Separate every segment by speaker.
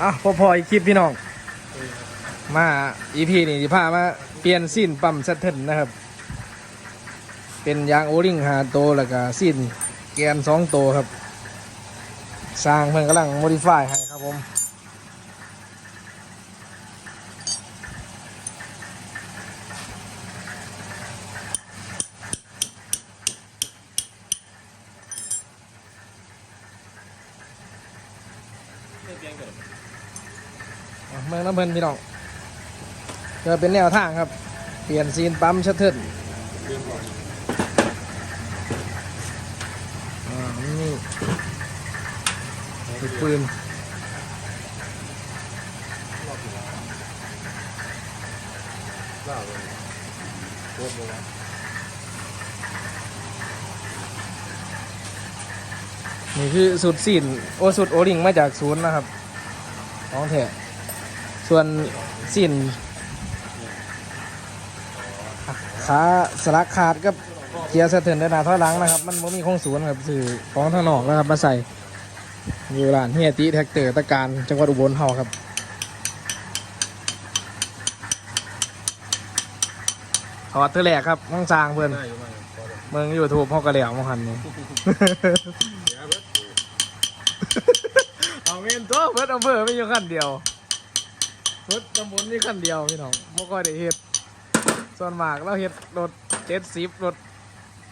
Speaker 1: อะพอพออีกคลิปพี่น้อง มาอีพีนี่สิพามาเปลี่ยนสิ้นปั๊มสะเทินนะครับ เป็นยางโอริงหาโตแล้วก็สิ้นแกนสองโตวครับ สร้างเพิ่นกำลังโมดิฟายให้ครับผมอะเเมืองน้ำเพลินพี่น้องจะเป็นแนวทางครับ เปลี่ยนซีนปั๊มชัตเทิลอ่านี่ติดปืนนี่คือสุดซีนโอสุดโอริงมาจากศูนย์นะครับของแท้ ส่วนสิ้นขาสลักขาดกับเกียร์สะเทินได้หนาถอยหลังนะครับ มันไม่มีโคงศูนย์ครับสื่อของทางนอกนะครับมาใส่อยู่ร้านเฮียติแท็กเตอร์ตะการจังหวัดอุบลเฮาครับถอดเธอแหลกครับน้องสร้างเพื่อนเมืองอยู่ทูบพ่อกระเหลี่ยมังหันนี่
Speaker 2: เดี๋ยเอา
Speaker 1: เงินตัวเพิ่นอำเภอไม่อยู่ขั้นเดียว เพิ่นตำบลนี่ขั้นเดียวพี่น้องบ่ค่อยได้เฮ็ดส่วนมากเราเฮ็ดรถเจ็ดสิบรถ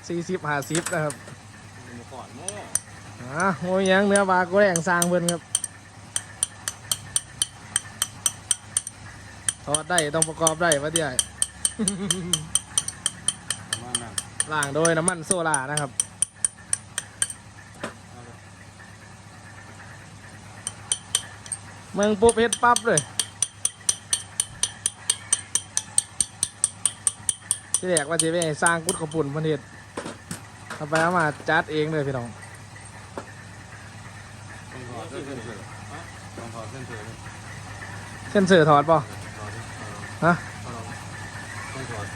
Speaker 1: สี่สิบห้าสิบนะครับ
Speaker 2: มาก่อนโม่
Speaker 1: อะโอ้ยังเนื้อบาก็แรงสร้างเพิ่นครับถอดได้ต้องประกอบได้ปะเดี๋ยวล้างโดยน้ำมันโซล่านะครับเมืองปุ๊บเฮ็ดปั๊บเลย ที่แรกว่าจะไปสร้างกุดขปุ่นพันเฮ็ดเอาไปเอามาจัดเองเลยพี่น้อง
Speaker 2: ต้องถอดเส้นเสือต้องถอดเส้นเสือ
Speaker 1: เส้นเสือถอดป่ะ
Speaker 2: ถอด
Speaker 1: ฮะ
Speaker 2: ต้องถอด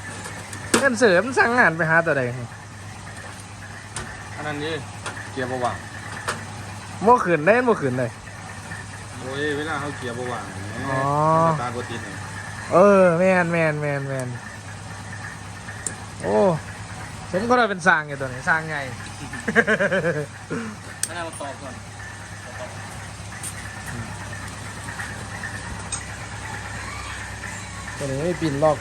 Speaker 1: เส้นเสือมันสั่งงานไปหาตัวใด
Speaker 2: อันนั้นนี่เกียร์บวาง
Speaker 1: โม่ขืนได้โม่ขืนเลย
Speaker 2: โอ้ยเวลาเขาเกียร์บวาง
Speaker 1: อ๋อ
Speaker 2: ตาโกติดเนี่ย
Speaker 1: เออแมนแมนแมนแมน โอ้ผมก็ได้เป็นสร้างไงตัวนี้สร้างไง
Speaker 2: อันนั้นมาตอบก่อน
Speaker 1: ตัวนี้ไม่ปิ่นลอก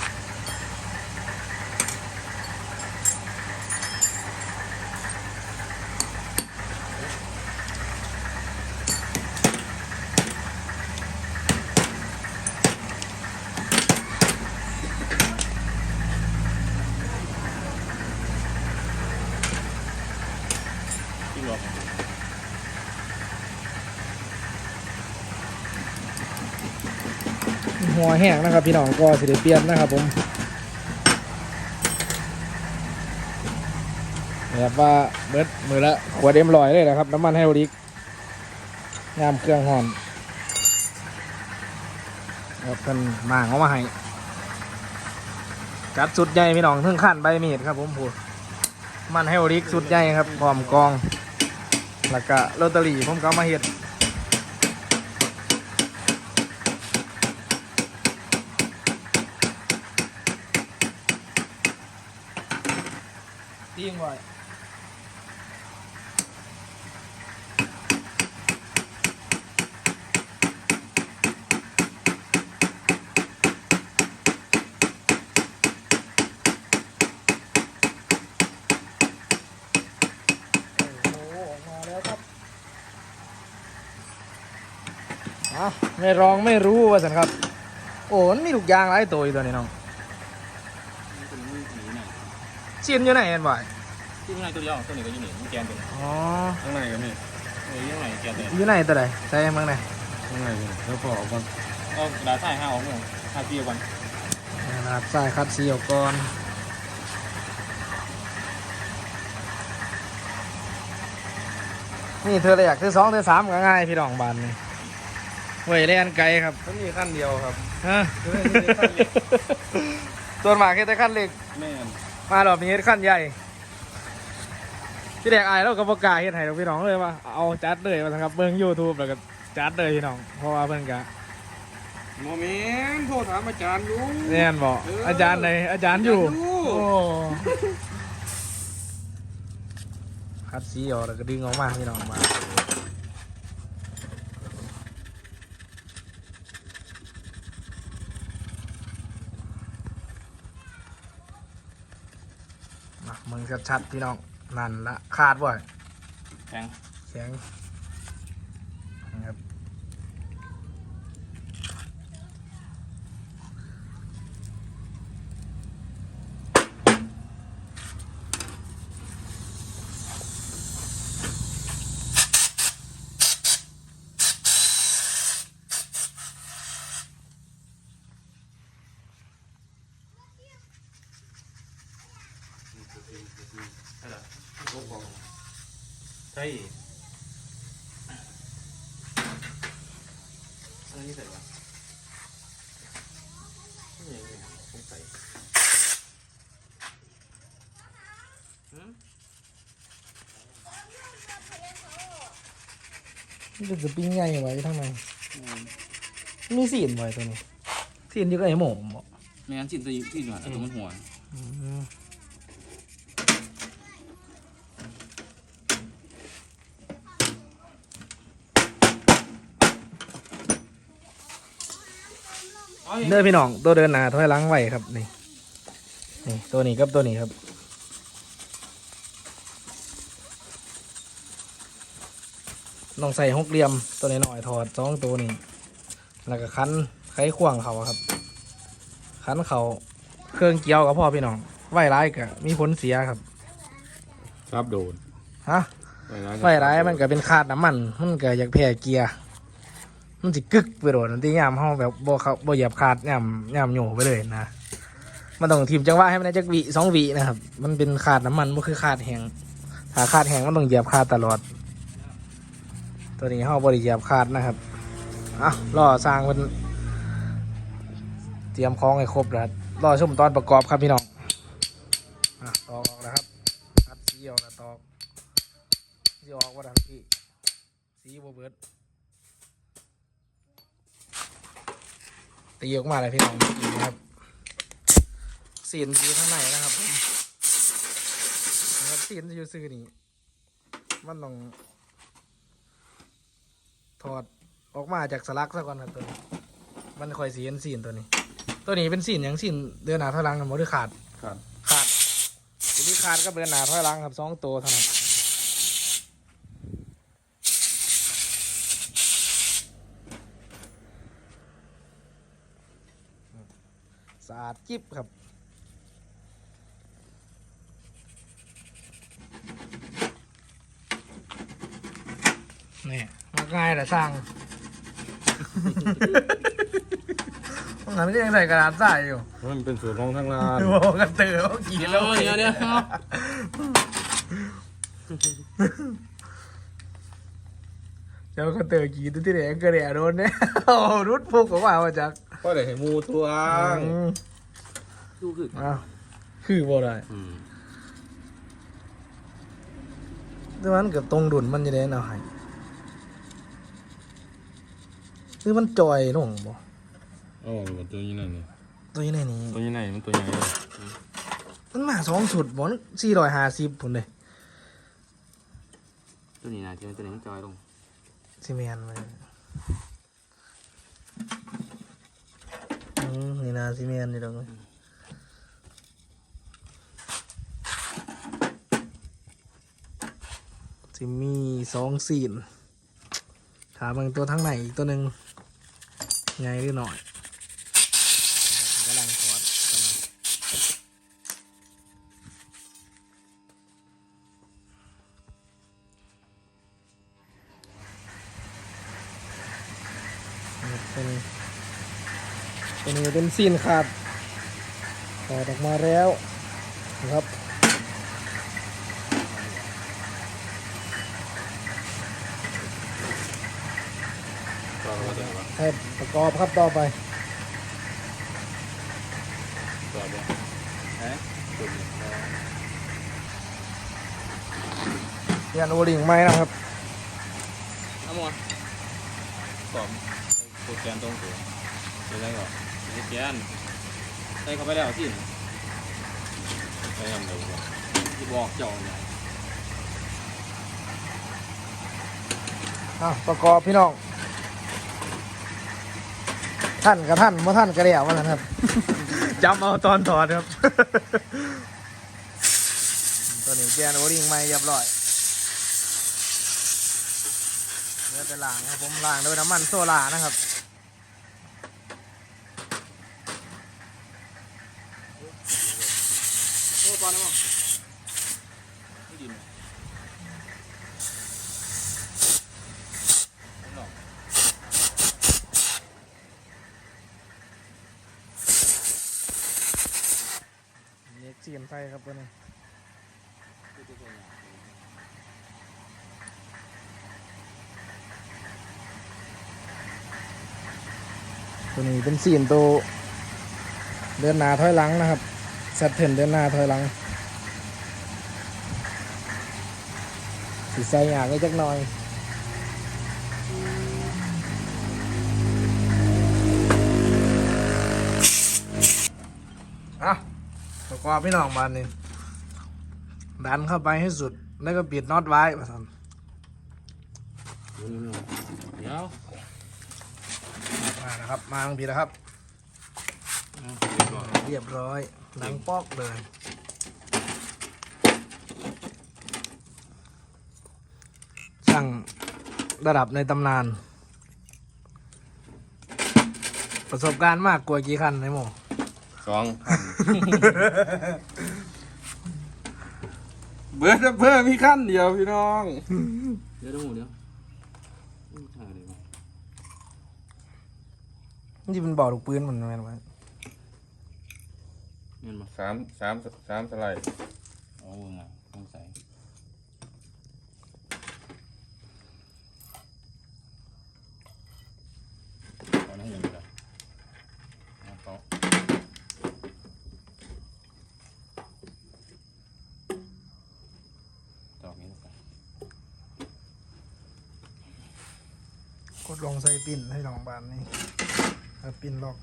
Speaker 1: หัวแห้งนะครับ พี่น้องก็สิได้เปลี่ยนนะครับผมแบบว่าเบิดมือละขวดเอ็มลอยเลยนะครับ น้ำมันไฮโดรลิกงามเครื่องหอนครับเพิ่นมางเอามาให้จัดสุดใหญ่พี่น้องเพิ่งขั้นใบมีดครับผมพูดมันไฮโดรลิกสุดใหญ่ครับพร้อมกอง แล้วก็โรตารี่ผมก็มาเห็ด ทิ้งไว้โอ้โหออกมาแล้วครับอะไม่ร้องไม่รู้ว่าสันครับ โอ้มันมีลูกยางหลายตัวอยู่ตัวนี้น้อง
Speaker 2: ตัวนี้หนีหน่อย
Speaker 1: ชิ้นอยู่ไหนเห็นบ่อย
Speaker 2: ที่ข้างในตัวเดียวตัวนี้ก็อยู่นี่มันแกนตัวนี้
Speaker 1: อ๋อ
Speaker 2: ข้างในก็มีเอ้ยข้างในแกนตัวนี้
Speaker 1: อยู่ไหนตัวใดใส่เมืองไหน
Speaker 2: ข้างในนี่แล้วพอออกก่อนเอากระดาษใส่ห้าออกก่อนห้าเกียร์ก่อน
Speaker 1: นะครับใส่คัดสีออกก่อนนี่เธอเลยอยากเธอสองเธอสามก็ง่ายพี่น้องบานนี่เว้ยเล่นไกลครับ
Speaker 2: มันมีขั้นเดียวครับ
Speaker 1: ฮะ
Speaker 2: เฮ้ยนี่ขั้นเล็ก
Speaker 1: ส่วนมากแค่แต่ขั้นเล็ก
Speaker 2: แม่น
Speaker 1: มาหรอบนี้ขั้นใหญ่ที่แรกอายเราก็ประกล้าศเฮ็ดให้เราพี่น้องเลยว่าเอาจัดเลยว่าครับเบิ่งยูทูบแล้วก็จัดเลยพี่น้อง เพราะว่าเพิ่นกะ
Speaker 2: โมเมนต์โทรถามอาจารย์ดู
Speaker 1: แน่นบอก
Speaker 2: เอออ
Speaker 1: อาจารย์ไหนอาจารย์อยู่
Speaker 2: อาจารย์อยู่
Speaker 1: โอ้คัดสีออกแล้วก็ดึงออกมาพี่น้องมามามึง ชัดๆพี่น้องนั่นละขาดบ่อย
Speaker 2: แข็ง
Speaker 1: แข็งนะครับ
Speaker 2: ใช่อันนี้ใส่ปะนี่ไงผมใส่
Speaker 1: นี่จะปิ้งใหญ่ไว้ทำไมมีสีนไว้ตัวนี้สีนอยู่กับไอ้หมูบ่
Speaker 2: ไม่งั้นจิ้มตัวที่หน่อยตัวมันหัว
Speaker 1: เดินพี่น้องตัวเดินหนาถอยหลังไหวครับนี่นี่ตัวนี้กับตัวนี้ครับต้องใส่หกเหลี่ยมตัวนี้หน่อยถอดสองตัวนี้แล้วก็คันไขควงเขาอะครับ คันเขาเครื่องเกี่ยวกับพ่อพี่น้องไหวร้ายก็มีผลเสียครับ
Speaker 2: ครับโดน
Speaker 1: ฮะไหวร้ายมันก็เป็นขาดน้ำมันมันก็อยากแพ้เกียร์ มันสิกึกไปโดนที่ยามเฮาแบบบ่เขาบ่เหยียบขาดยามยามโยไปเลยนะมันต้องทีมจังหวะให้มันได้จักวิสองวินะครับ มันเป็นขาดน้ำมันมันคือขาดแหงถ้าขาดแหงมันต้องเหยียบขาดตลอด ตัวนี้เฮาบ่ได้เหยียบขาดนะครับอะรอสร้างมันเตรียมของให้ครบแล้วครับรอชมตอนประกอบครับพี่น้องอะตอกออกแล้วครับคัดสีออกแล้วตอกสีออกว่าดังพี่สีบ่เบิดตี ออกมาเลยพี่น้องนี่นะครับสีนอยู่ข้างในนะครับผมนะครับสีนอยู่ซื่อนี่มันต้องถอดออกมาจากสลักซะก่อนครับตัวนี้มันค่อยสีนสีนตัวนี้ ตัวนี้เป็นสีนอย่างสีนเดือนหนาถอยหลังกันหมดหรือขาด
Speaker 2: ครับ
Speaker 1: ขาดตัวนี้ขาดก็เดือนหนาถอยหลังครับสองตัวเท่านั้นะอาดจิ๊บครับนี่มันง่ายแต่สร้างมันไม่ได้ยังใส่กระดาษใส่อยู่
Speaker 2: มันเป็นส่วนของทางร้าน
Speaker 1: โอ้กันเตือว่ากี่แล้ว
Speaker 2: เดี๋ยวเดี๋ยว
Speaker 1: เจ้ากันเตือกี่ตัวที่ไหนกระเดียโดนเนี่ยโอ้รุดพุกออกมาว่าจาก
Speaker 2: ก็เลยให้มูตัว
Speaker 1: อืม
Speaker 2: ดูคือ
Speaker 1: อ้าวคือบ่ได้
Speaker 2: อืม
Speaker 1: แต่มันเกือบตรงดุนมันจะได้เอาให้คือมันจอยลงบ่
Speaker 2: อ๋อตัวนี้นั่นนี่
Speaker 1: ตัวนี้ในนี้
Speaker 2: ตัวนี้ไหนมันตัวใหญ่
Speaker 1: มันมาสองสุดบ่สี่ร้อยห้าสิบผุนเลย
Speaker 2: ตัวนี้นะที่มันตัวนี้มันจอยลง
Speaker 1: ซีเมนเลยอืมนี่นาซีเมนนี่ตรงนี้จะมีสองสีนถามบางตัวทั้งไหนอีกตัวหนึ่งไงหรือหน่อยกำลังถอดกันนเป็นตัวนี้เป็นซีนขาดถอดออกมาแล้วนะครับ
Speaker 2: จอย มาตัวไหนวะ
Speaker 1: ให้ประกอบครับต่อไป
Speaker 2: จอยบ่เอ๊ะตัวนี้
Speaker 1: ยันโอลิงไหมนะครับ
Speaker 2: เอาหมดสอบโปรแกรมตรงตัวใช่ไรก่อนใช้แกนใส่เข้าไปแล้วสิใส่ทำเดี๋ยวก่อนที่บอกเจ้าเนี่ย
Speaker 1: อ้าวประกอบพี่น้อง ท่านกับท่านเมื่อท่านกระเดียววันนั้นครับ จำเอาตอนถอดครับ ตอนนี้แกนโอริงไม่เรียบร้อยเนื้อแต่ล้างครับผมล้างด้วยน้ำมันโซลานะครับ
Speaker 2: โอ้ปอนนะมั้งไม่ดีนะไม่หรอก
Speaker 1: เสียนไฟครับตัวนี้
Speaker 2: ตัว
Speaker 1: นี้เป็นสีนตัวเดินหน้าถอยหลังนะครับสัตเทนเดินหน้าถอยหลังสีใส่หยากไว้จักหน่อย ประกอบพี่น้องบานนี่ดันเข้าไปให้สุด แล้วก็ปิดน็อตไว้ประทัน
Speaker 2: ดูนี่ไม่หรอกเดี๋ยว
Speaker 1: มานะครับ มาทางผิดนะครับ
Speaker 2: เอาเดี๋ยวก่อน
Speaker 1: เรียบร้อยหนังปอกเลย ช่างระดับในตำนาน ประสบการณ์มากกว่ากี่คันในหมู่
Speaker 2: สองพันเบิร์ดเพิ่มมีขั้นเดียวพี่น้อง เดี๋ยวดูเดี๋ยวอืมถ่ายเลยวะ
Speaker 1: นี่เป็นบ่อลูกปืนมันแม่นไหม
Speaker 2: เงินมา
Speaker 3: สามสามสามสไลด์
Speaker 2: เอาเงินอะต้องใส่เอาน้ำเงินไปเลยเอาเขาดอกนี้ไป
Speaker 1: กดลงใส่ปิ่นให้ลองบานนี่แล้วปิ่นล็อก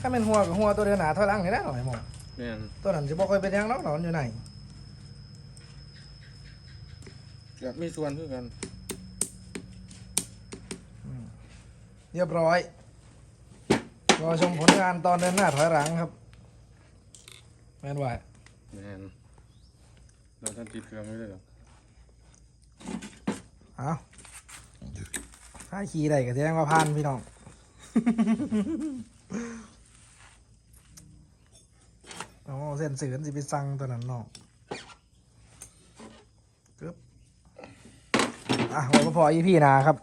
Speaker 1: ถ้าเป็นหัวกับหัวตัวเดินหนาถอยหลังนี่ได้หน่อยหมด
Speaker 3: เนี่ย
Speaker 1: ตัวนั้นจะบอกค่อยเป็นหยังน้องนอนอยู่ไหน
Speaker 3: อยากมีส่วนเพื่อกัน
Speaker 1: เรียบร้อยรอชมผลงานตอนเดินหน้าถอยหลังครับ แม่นไหว
Speaker 3: เนี่ยเราท่านติดเครื่องไม่ได้หรอก
Speaker 1: เอาถ้าขี่ได้ก็แสดงว่าผ่านพี่น้อง โอ้เส้นเสือนสิไปสั่งตัวนั้นเนาะกึบอะไว้ก็พออีพี่นาครับ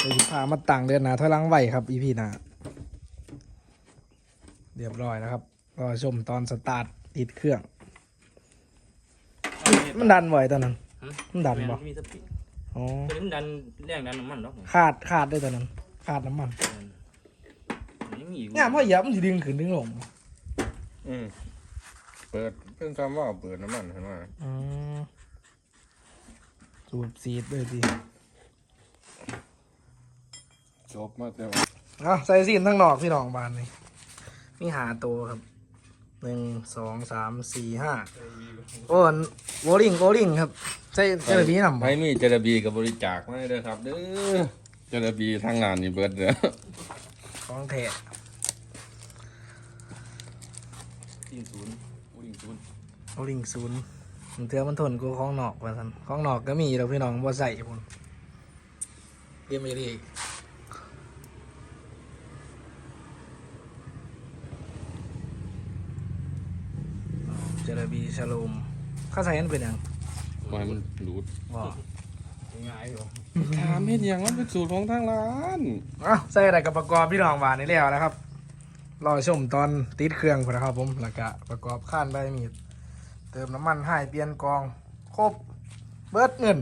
Speaker 1: เดี๋ยวสิพามาต่างเดือนหนาถอยหลังไหวครับอีพี่นา เรียบร้อยนะครับรอชมตอนสตาร์ทติดเครื่อง มันดันบ่อยตอนนั้น มันดันบ่
Speaker 2: มีสปีด
Speaker 1: อ๋อ
Speaker 2: ตัวนี้มันดันแรงดันน้ำมันเนาะ
Speaker 1: ขาดขาดได้ตอนนั้น ขาดน้ำมัน
Speaker 2: นี่มีอีก
Speaker 1: เนี่ยพอเหยียบมันสิดึงขึ้นดึงลง
Speaker 3: อืมเปิดเพิ่งทำว่าเปิดน้ำมันเห็นไหม
Speaker 1: อืมสูบซีดเลยที
Speaker 3: จบมาแต่
Speaker 1: เอาใส่ซีนทั้งนอกพี่น้องบานนี่ มีหาตัวครับหนึ่งสองสามสี่ห้าโอ้นโวลิ่งโวลิ่งครับใส่ใส่แบบนี้นำ
Speaker 3: ใครมีเจระบีกับบริจาคมาให้ด้วยครับเด้อเจระบีทางงานนี่เบิดเด้อ
Speaker 1: ของแท้
Speaker 2: ยิงศูนย์โอ้ยิงศูนย์
Speaker 1: โวลิ่งศูนย์มันเทือมันทนกูของนอกว่าสันของนอกก็มีแล้วพี่น้องบ่ใส่พุ่นเยี่ยมเลยเจ ระบีชะโลมข้าใส่นั้นเป็นหยัง
Speaker 3: ปล่อยมันหลุด
Speaker 1: ว่า
Speaker 2: ง่ายอยู่
Speaker 3: ถามเห็นอย่างมันเป็นสูตรของทางร้าน
Speaker 1: อะใส่อะไรกับประกอบพี่น้องหวานนี่แล้วนะครับรอชมตอนติดเครื่องพุ่นนะครับผมแล้วก็ประกอบข้านใบมีดเติมน้ำมันให้เปลี่ยนกอง ครบ เบิดเงิน